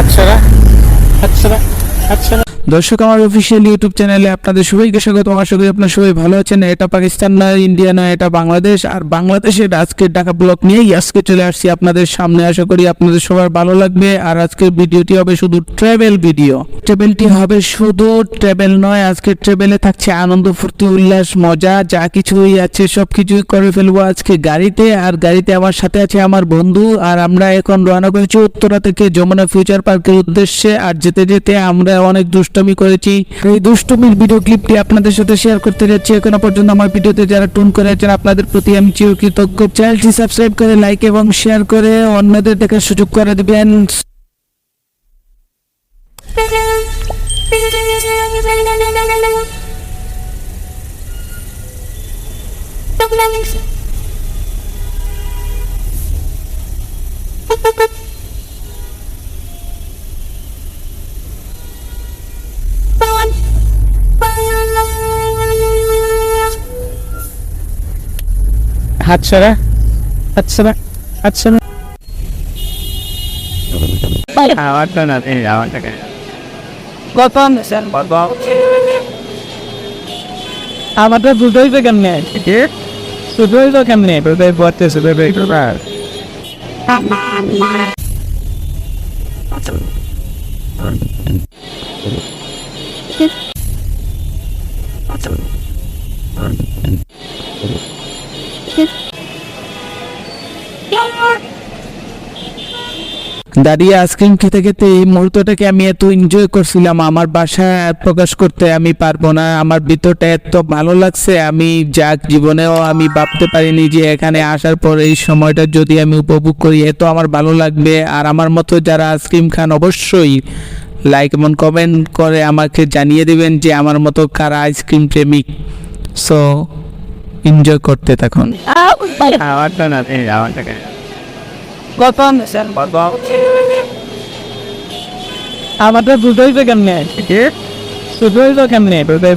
আচ্ছা আচ্ছা আচ্ছা দর্শক, আমার অফিসিয়াল ইউটিউব চ্যানেলে আপনাদের সবাইকে স্বাগত। আশা করি আপনারা সবাই ভালো আছেন। এটা পাকিস্তান নয় ইন্ডিয়া নয় এটা বাংলাদেশ। আর বাংলাদেশের আজকের ঢাকা ব্লক নিয়েই আজকে চলে আসছি আপনাদের সামনে। আশা করি আপনাদের সবার ভালো লাগবে। আর আজকের ভিডিওটি হবে শুধু ট্রাভেল ভিডিও ট্রাভেলটি হবে শুধু ট্রাভেল নয়, আজকের ট্রাভেলে থাকছে আনন্দ, ফুর্তি, উল্লাস, মজা, যা কিছুই আছে সব কিছুই করে ফেলব আজকে গাড়িতে। আর গাড়িতে আমার সাথে আছে আমার বন্ধু। আর আমরা এখন রওনা করেছি উত্তরা থেকে যমুনা ফিউচার পার্কের উদ্দেশ্যে। আর যেতে যেতে আমরা অনেক দুষ্টমি করেছি। এই দুষ্টমির ভিডিও ক্লিপটি আপনাদের সাথে শেয়ার করতে যাচ্ছি। এখনও পর্যন্ত আমার ভিডিওতে যারা টুন করে আছেন, আপনাদের প্রতি আমি চিরকৃতজ্ঞ। চ্যানেলটি সাবস্ক্রাইব করে লাইক এবং শেয়ার করে, অন্যদের দেখার সুযোগ করে দিবেন। আচ্ছা আচ্ছা আচ্ছা আমারটা না এই আমারটা কেন কত আমারটা দুটোই তো কেমনে দুটোই তো কেমনে তোদের পড়তেছে তোদের একটু বার দাঁড়িয়ে আইসক্রিম খেতে খেতে এই মুহূর্তটাকে আমি এত এনজয় করছিলাম, আমার বাসায় প্রকাশ করতে আমি পারব না, আমার ভিতরটা এত ভালো লাগছে, আমি যাক জীবনেও আমি ভাবতে পারিনি যে এখানে আসার পর এই সময়টা যদি আমি উপভোগ করি, এত আমার ভালো লাগবে। আর আমার মতো যারা আইসক্রিম খান, অবশ্যই লাইক এবং কমেন্ট করে আমাকে জানিয়ে দিবেন যে আমার মতো কারা আইসক্রিম প্রেমিক। সো এনজয় করতে তখন আমাদের দুটোই তো কেমনে দুটোই তো কেমনে দুটোই